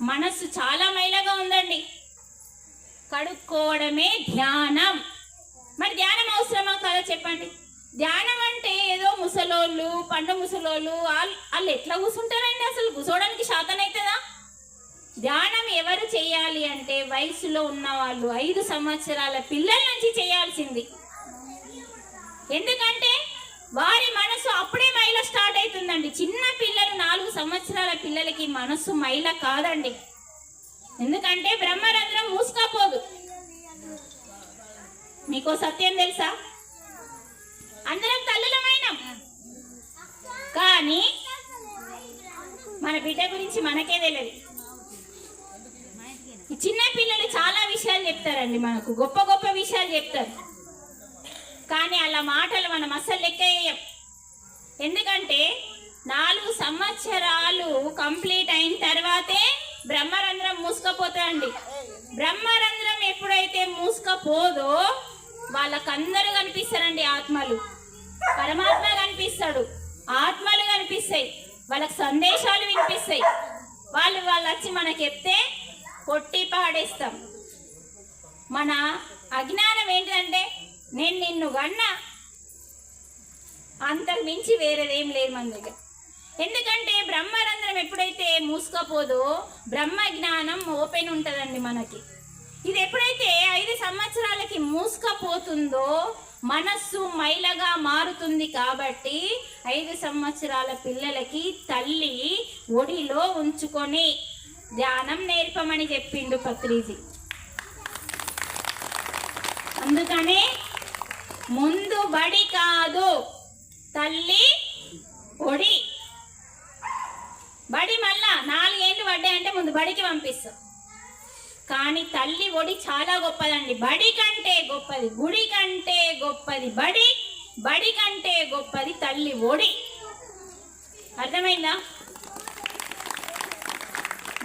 మనస్సు చాలా మైలగా ఉందండి. కడుక్కోవడమే ధ్యానం. మరి ధ్యానం అవసరమా కదా చెప్పండి. ధ్యానం అంటే ఏదో ముసలోళ్ళు పండు ముసలోళ్ళు వాళ్ళు వాళ్ళు ఎట్లా కూర్చుంటారండి అసలు? కూర్చోవడానికి శాతం అవుతుందా ధ్యానం ఎవరు చేయాలి అంటే వయసులో ఉన్న వాళ్ళు ఐదు సంవత్సరాల పిల్లల నుంచి చేయాల్సింది. ఎందుకంటే వారి మనసు అప్పుడే మైల స్టార్ట్ అవుతుందండి. చిన్న పిల్లలు నాలుగు సంవత్సరాల పిల్లలకి మనసు మైల కాదండి. ఎందుకంటే బ్రహ్మరంధ్రం మూసుకపోదు. మీకో సత్యం తెలుసా? అందరం తల్లులమైనాం. కానీ మన బిడ్డ గురించి మనకే తెలియదు చిన్న పిల్లలు చాలా విషయాలు చెప్తారండి మనకు. గొప్ప గొప్ప విషయాలు చెప్తారు. కానీ అలా మాటలు మనం అస్సలు లెక్క వేయం. ఎందుకంటే నాలుగు సంవత్సరాలు కంప్లీట్ అయిన తర్వాతే బ్రహ్మరంధ్రం మూసుకపోతాయండి. బ్రహ్మరంధ్రం ఎప్పుడైతే మూసుకపోదో వాళ్ళకందరూ కనిపిస్తారండి ఆత్మలు. పరమాత్మ కనిపిస్తాడు. ఆత్మలు కనిపిస్తాయి. వాళ్ళకి సందేశాలు వినిపిస్తాయి. వాళ్ళు వాళ్ళు వచ్చి మనకి చెప్తే కొట్టి పాడేస్తాం. మన అజ్ఞానం ఏంటంటే నేను నిన్ను గన్నా అంతకు మించి వేరేదేం లేదు మన దగ్గర. ఎందుకంటే బ్రహ్మరంధ్రం ఎప్పుడైతే మూసుకపోదో బ్రహ్మ జ్ఞానం ఓపెన్ ఉంటుందండి మనకి. ఇది ఎప్పుడైతే ఐదు సంవత్సరాలకి మూసుకపోతుందో మనస్సు మైలగా మారుతుంది కాబట్టి ఐదు సంవత్సరాల పిల్లలకి తల్లి ఒడిలో ఉంచుకొని ధ్యానం నేర్పమని చెప్పిండు పత్రిజీ. అందుకనే ముందు బడి కాదు తల్లి ఒడి. బడి మళ్ళా నాలుగేళ్ళు పడ్డాయంటే ముందు బడికి పంపిస్తాం. కానీ తల్లి ఒడి చాలా గొప్పదండి. బడి కంటే గొప్పది గుడి కంటే గొప్పది బడి బడి కంటే గొప్పది తల్లి ఒడి. అర్థమైందా?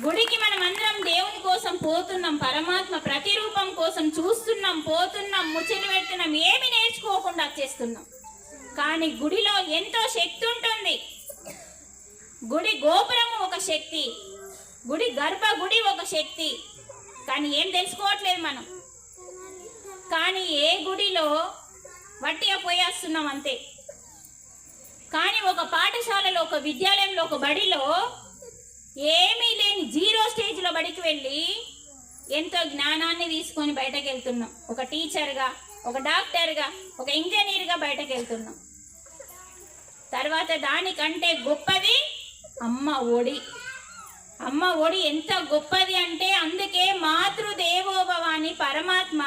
గుడికి మనం అందరం దేవుని కోసం పోతున్నాం పరమాత్మ ప్రతిరూపం కోసం చూస్తున్నాం పోతున్నాం ముచ్చలు పెడుతున్నాం ఏమి నేర్చుకోకుండా చేస్తున్నాం. కానీ గుడిలో ఎంతో శక్తి ఉంటుంది. గుడి గోపురము ఒక శక్తి గుడి గర్భ గుడి ఒక శక్తి. కానీ ఏం తెలుసుకోవట్లేదు మనం. కానీ ఏ గుడిలో వట్టిగా పోయేస్తున్నాం అంతే. కానీ ఒక పాఠశాలలో ఒక విద్యాలయంలో ఒక బడిలో ఏమీ లేని జీరో స్టేజ్లో బడికి వెళ్ళి ఎంతో జ్ఞానాన్ని తీసుకొని బయటకు వెళ్తున్నాం ఒక టీచర్గా ఒక డాక్టర్గా ఒక ఇంజనీర్గా బయటకు వెళ్తున్నాం తర్వాత దానికంటే గొప్పది అమ్మ ఒడి. అమ్మ ఒడి ఎంత గొప్పది అంటే అందుకే మాతృదేవోభవ అని పరమాత్మ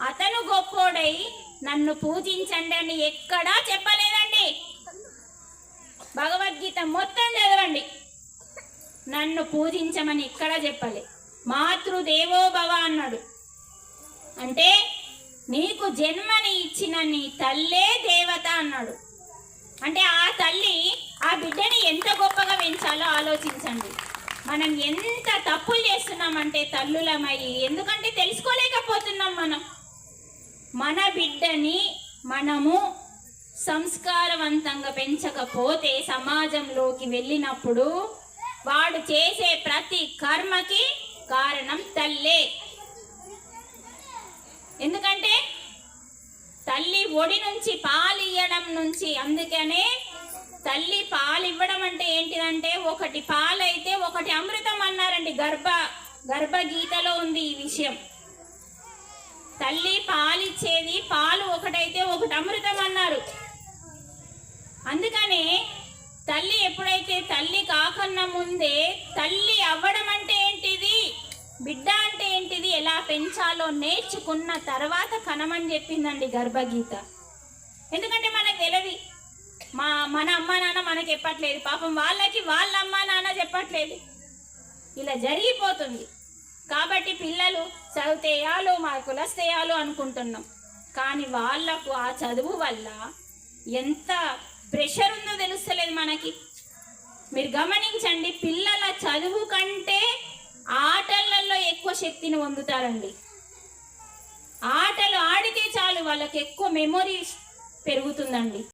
అతను గొప్పోడై నన్ను పూజించండి అని ఎక్కడా చెప్పలేదండి. భగవద్గీత మొత్తం చదవండి. నన్ను పూజించమని ఎక్కడా చెప్పలే. మాతృదేవోభవ అన్నాడు. అంటే నీకు జన్మని ఇచ్చిన నీ తల్లే దేవత అన్నాడు. అంటే ఆ తల్లి ఆ బిడ్డని ఎంత గొప్పగా పెంచాలో ఆలోచించండి. మనం ఎంత తప్పులు చేస్తున్నామంటే తల్లులమై ఎందుకంటే తెలుసుకోలేకపోతున్నాం మనం. మన బిడ్డని మనము సంస్కారవంతంగా పెంచకపోతే సమాజంలోకి వెళ్ళినప్పుడు వాడు చేసే ప్రతి కర్మకి కారణం తల్లే. ఎందుకంటే తల్లి ఒడి నుంచి పాలు ఇవ్వడం నుంచి అందుకనే తల్లి పాలు ఇవ్వడం అంటే ఏంటిదంటే ఒకటి పాలు అయితే ఒకటి అమృతం అన్నారండి. గర్భ గర్భగీతలో ఉంది ఈ విషయం. తల్లి పాలిచ్చేది పాలు ఒకటైతే ఒకటి అమృతం అన్నారు. అందుకనే తల్లి ఎప్పుడైతే తల్లి కాకన్నా ముందే తల్లి అవ్వడం అంటే ఏంటిది? బిడ్డ అంటే ఏంటిది? ఎలా పెంచాలో నేర్చుకున్న తర్వాత కనమని చెప్పిందండి గర్భగీత. ఎందుకంటే మనకు తెలియదు. మా మన అమ్మ నాన్న మనకి చెప్పట్లేదు. పాపం వాళ్ళకి వాళ్ళ అమ్మ నాన్న చెప్పట్లేదు. ఇలా జరిగిపోతుంది. కాబట్టి పిల్లలు చదివితేయాలు మార్కులు వస్తేయాలు అనుకుంటున్నాం. కానీ వాళ్ళకు ఆ చదువు వల్ల ఎంత ప్రెషర్ ఉందో తెలుస్తలేదు మనకి. మీరు గమనించండి పిల్లల చదువు కంటే ఆటలలో ఎక్కువ శక్తిని పొందుతారండి. ఆటలు ఆడితే చాలు వాళ్ళకి ఎక్కువ మెమొరీ పెరుగుతుందండి.